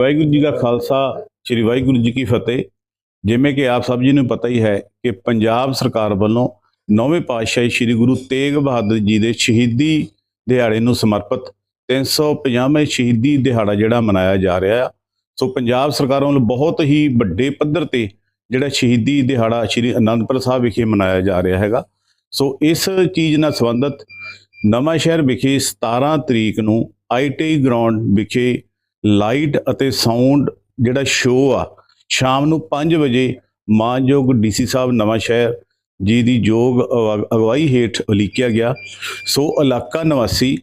ਵਾਹਿਗੁਰੂ ਜੀ ਕਾ ਖਾਲਸਾ, ਸ੍ਰੀ ਵਾਹਿਗੁਰੂ ਜੀ ਕੀ ਫਤਿਹ। ਜਿਵੇਂ ਕਿ ਆਪ ਸਭ ਜੀ ਨੂੰ ਪਤਾ ਹੀ ਹੈ ਕਿ ਪੰਜਾਬ ਸਰਕਾਰ ਵੱਲੋਂ ਨੌਵੇਂ ਪਾਤਸ਼ਾਹੀ ਸ੍ਰੀ ਗੁਰੂ ਤੇਗ ਬਹਾਦਰ ਜੀ ਦੇ ਸ਼ਹੀਦੀ ਦਿਹਾੜੇ ਨੂੰ ਸਮਰਪਿਤ 350ਵੇਂ ਸ਼ਹੀਦੀ ਦਿਹਾੜਾ ਜਿਹੜਾ ਮਨਾਇਆ ਜਾ ਰਿਹਾ ਆ। ਸੋ ਪੰਜਾਬ ਸਰਕਾਰ ਵੱਲੋਂ ਬਹੁਤ ਹੀ ਵੱਡੇ ਪੱਧਰ ਤੇ ਜਿਹੜਾ ਸ਼ਹੀਦੀ ਦਿਹਾੜਾ ਸ੍ਰੀ ਅਨੰਦਪੁਰ ਸਾਹਿਬ ਵਿਖੇ ਮਨਾਇਆ ਜਾ ਰਿਹਾ ਹੈਗਾ। ਸੋ ਇਸ ਚੀਜ਼ ਨਾਲ ਸੰਬੰਧਿਤ ਨਵਾਂ ਸ਼ਹਿਰ ਵਿਖੇ 17 ਤਰੀਕ ਨੂੰ ਆਈਟੀ ਗਰਾਊਂਡ ਵਿਖੇ ਲਾਈਟ ਅਤੇ ਸਾਊਂਡ ਜਿਹੜਾ ਸ਼ੋਅ ਆ, ਸ਼ਾਮ ਨੂੰ 5 ਵਜੇ ਮਾਨਯੋਗ ਡੀਸੀ ਸਾਹਿਬ ਨਵਾਂ ਸ਼ਹਿਰ ਜੀ ਦੀ ਯੋਗ ਅਗ- ਅਗਵਾਈ ਹੇਠ ਉਲੀਕਿਆ ਗਿਆ। ਸੋ ਇਲਾਕਾ ਨਿਵਾਸੀ,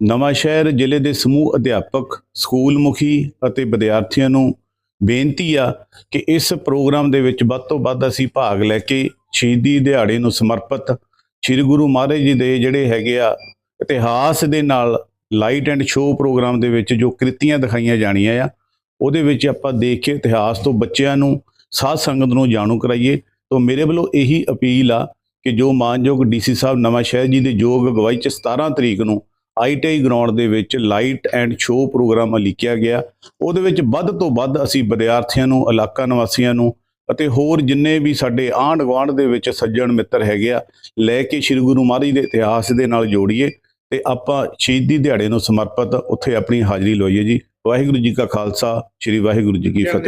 ਨਵਾਂ ਸ਼ਹਿਰ ਜ਼ਿਲ੍ਹੇ ਦੇ ਸਮੂਹ ਅਧਿਆਪਕ, ਸਕੂਲ ਮੁਖੀ ਅਤੇ ਵਿਦਿਆਰਥੀਆਂ ਨੂੰ ਬੇਨਤੀ ਆ ਕਿ ਇਸ ਪ੍ਰੋਗਰਾਮ ਦੇ ਵਿੱਚ ਵੱਧ ਤੋਂ ਵੱਧ ਅਸੀਂ ਭਾਗ ਲੈ ਕੇ ਸ਼ਹੀਦੀ ਦਿਹਾੜੇ ਨੂੰ ਸਮਰਪਿਤ ਸ੍ਰੀ ਗੁਰੂ ਮਹਾਰਾਜ ਜੀ ਦੇ ਜਿਹੜੇ ਹੈਗੇ ਆ ਇਤਿਹਾਸ ਦੇ ਨਾਲ ਲਾਈਟ ਐਂਡ ਸ਼ੋਅ ਪ੍ਰੋਗਰਾਮ ਦੇ ਵਿੱਚ ਜੋ ਕ੍ਰਿਤੀਆਂ ਦਿਖਾਈਆਂ ਜਾਣੀਆਂ ਆ, ਉਹਦੇ ਵਿੱਚ ਆਪਾਂ ਦੇਖ ਕੇ ਇਤਿਹਾਸ ਤੋਂ ਬੱਚਿਆਂ ਨੂੰ, ਸਾਧ ਸੰਗਤ ਨੂੰ ਜਾਣੂ ਕਰਾਈਏ, ਤੋਂ ਮੇਰੇ ਵੱਲੋਂ ਇਹੀ ਅਪੀਲ ਆ ਕਿ ਜੋ ਮਾਨਯੋਗ ਡੀਸੀ ਸਾਹਿਬ ਨਵਾਂ ਸ਼ਹਿਰ ਜੀ ਦੇ ਯੋਗ ਅਗਵਾਈ ਚ 17 ਤਰੀਕ ਨੂੰ ਆਈਟੀਆਈ ਗਰਾਊਂਡ ਦੇ ਵਿੱਚ ਲਾਈਟ ਐਂਡ ਸ਼ੋਅ ਪ੍ਰੋਗਰਾਮ ਲਿਖਿਆ ਗਿਆ, ਉਹਦੇ ਵਿੱਚ ਵੱਧ ਤੋਂ ਵੱਧ ਅਸੀਂ ਵਿਦਿਆਰਥੀਆਂ ਨੂੰ, ਇਲਾਕਾ ਨਿਵਾਸੀਆਂ ਨੂੰ ਅਤੇ ਹੋਰ ਜਿੰਨੇ ਵੀ ਸਾਡੇ ਆਂਢ ਗੁਆਂਢ ਦੇ ਵਿੱਚ ਸੱਜਣ ਮਿੱਤਰ ਹੈਗੇ ਆ, ਲੈ ਕੇ ਸ੍ਰੀ ਗੁਰੂ ਮਹਾਰਾਜ ਦੇ ਇਤਿਹਾਸ ਦੇ ਨਾਲ ਜੋੜੀਏ ਤੇ ਆਪਾਂ ਸ਼ਹੀਦੀ ਦਿਹਾੜੇ ਨੂੰ ਸਮਰਪਿਤ ਉੱਥੇ ਆਪਣੀ ਹਾਜ਼ਰੀ ਲਵਾਈਏ ਜੀ। ਵਾਹਿਗੁਰੂ ਜੀ ਕਾ ਖਾਲਸਾ ਸ੍ਰੀ ਵਾਹਿਗੁਰੂ ਜੀ ਕੀ ਫਤਿਹ।